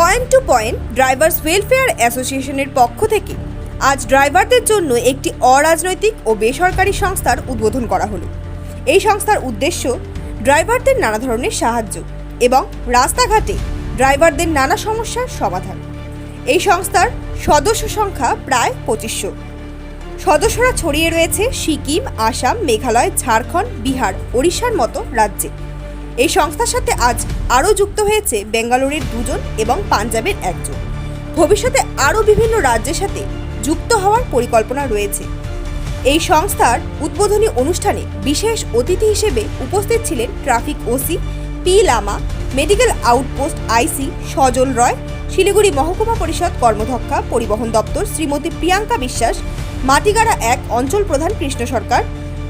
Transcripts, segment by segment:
Point to point drivers welfare অ্যাসোসিয়েশনের পক্ষ থেকে আজ ড্রাইভারদের জন্য একটি অরাজনৈতিক ও বেসরকারি সংস্থার উদ্বোধন করা হলো। এই সংস্থার উদ্দেশ্য ড্রাইভারদের নানা ধরনের সাহায্য এবং রাস্তাঘাটে ড্রাইভারদের নানা সমস্যার সমাধান। এই সংস্থার সদস্য সংখ্যা প্রায় পঁচিশশো। সদস্যরা ছড়িয়ে রয়েছে সিকিম, আসাম, মেঘালয়, ঝাড়খণ্ড, বিহার, ওড়িশার মতো রাজ্যে। এই সংস্থার সাথে আজ আরও যুক্ত হয়েছে বেঙ্গালুরুর দুজন এবং পাঞ্জাবের একজন। ভবিষ্যতে আরও বিভিন্ন রাজ্যের সাথে যুক্ত হওয়ার পরিকল্পনা রয়েছে। এই সংস্থার উদ্বোধনী অনুষ্ঠানে বিশেষ অতিথি হিসেবে উপস্থিত ছিলেন traffic OC P Lama, medical outpost IC Sajal Roy, Siliguri মহকুমা পরিষদ কর্মধক্ষা পরিবহন দপ্তর শ্রীমতী প্রিয়াঙ্কা বিশ্বাস, মাটিগাড়া এক অঞ্চল প্রধান কৃষ্ণ সরকার,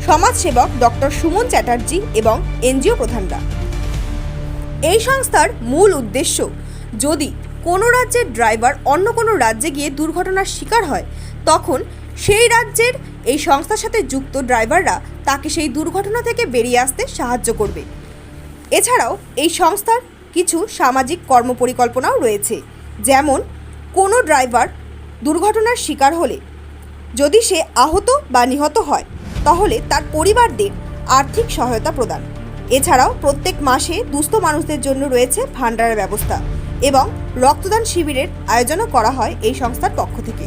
সমাজসেবক ডক্টর সুমন চ্যাটার্জি এবং এনজিও প্রধানরা। এই সংস্থার মূল উদ্দেশ্য, যদি কোনো রাজ্যের ড্রাইভার অন্য কোনো রাজ্যে গিয়ে দুর্ঘটনার শিকার হয়, তখন সেই রাজ্যের এই সংস্থার সাথে যুক্ত ড্রাইভাররা তাকে সেই দুর্ঘটনা থেকে বেরিয়ে আসতে সাহায্য করবে। এছাড়াও এই সংস্থার কিছু সামাজিক কর্মপরিকল্পনাও রয়েছে, যেমন কোনো ড্রাইভার দুর্ঘটনার শিকার হলে যদি সে আহত বা নিহত হয়, তাহলে তার পরিবারদের আর্থিক সহায়তা প্রদান। এছাড়াও প্রত্যেক মাসে দুস্থ মানুষদের জন্য রয়েছে ভান্ডারের ব্যবস্থা এবং রক্তদান শিবিরের আয়োজনও করা হয় এই সংস্থার পক্ষ থেকে।